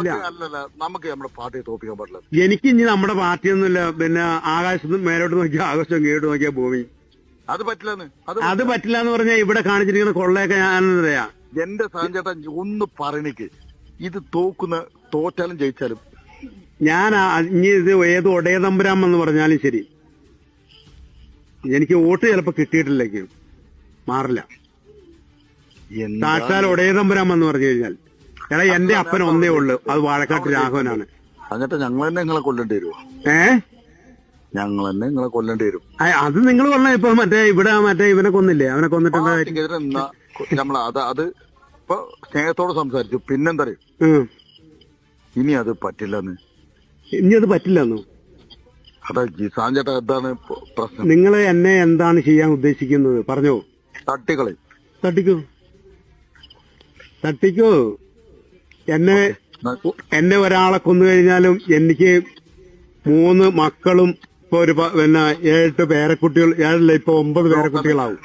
അല്ലല്ല നമുക്ക് നമ്മുടെ പാർട്ടിയെ തോപ്പിക്കാൻ പാടില്ല. എനിക്ക് ഇനി നമ്മുടെ പാർട്ടി പാർട്ടിയൊന്നുമില്ല. പിന്നെ ആകാശത്ത് മേലോട്ട് നോക്കിയാൽ ആകാശം കീഴോട്ട് നോക്കിയാൽ ഭൂമി. അത് പറ്റില്ലെന്ന്. അത് പറ്റില്ല. എന്ന് പറഞ്ഞാൽ ഇവിടെ കാണിച്ചിരിക്കുന്ന കൊള്ളയൊക്കെ ഞാൻ പറയാ എന്റെ സാഞ്ചേട്ടാ ഒന്ന് പറഞ്ഞിക്ക് ഇത് തോക്കുന്ന തോറ്റാലും ജയിച്ചാലും. ഞാൻ ഇനി ഇത് ഏത് ഒടയ തമ്പുരാം എന്ന് പറഞ്ഞാലും ശരി. എനിക്ക് വോട്ട് ചിലപ്പോ കിട്ടിയിട്ടില്ലേക്കും മാറില്ല. സാക്ഷാൽ ഒടയ തമ്പുരാം എന്ന് പറഞ്ഞു കഴിഞ്ഞാൽ. എടാ എന്റെ അപ്പൻ ഒന്നേ ഉള്ളു. അത് വാഴക്കാട്ട് രാഘവനാണ്. എന്നിട്ട് ഞങ്ങൾ തന്നെ നിങ്ങളെ കൊല്ലേണ്ടി വരുമോ ഏ? ഞങ്ങൾ തന്നെ നിങ്ങളെ കൊല്ലേണ്ടി വരും. അത് നിങ്ങൾ പറഞ്ഞ ഇപ്പൊ മറ്റേ ഇവിടെ മറ്റേ ഇവനെ കൊന്നില്ലേ? അവനെ കൊന്നിട്ട് നമ്മൾ അത് അത് ഇപ്പൊ സ്നേഹത്തോട് സംസാരിച്ചു. പിന്നെന്താ ഇനി അത് പറ്റില്ലെന്ന്. ഇനി അത് പറ്റില്ലെന്നോ? അതാ ജിസാൻ ചേട്ടാ എന്താണ് പ്രശ്നം? നിങ്ങൾ എന്നെ എന്താണ് ചെയ്യാൻ ഉദ്ദേശിക്കുന്നത്? പറഞ്ഞോ. തട്ടിക്കളി തട്ടിക്കോ. തട്ടിക്കോ. എന്നെ എന്നെ ഒരാളെ കൊന്നു കഴിഞ്ഞാലും എനിക്ക് മൂന്ന് മക്കളും ഇപ്പൊ ഒരു പിന്നെ ഏഴെട്ട് പേരക്കുട്ടികൾ ഏഴല്ല ഇപ്പൊ ഒമ്പത് പേരക്കുട്ടികളാവും.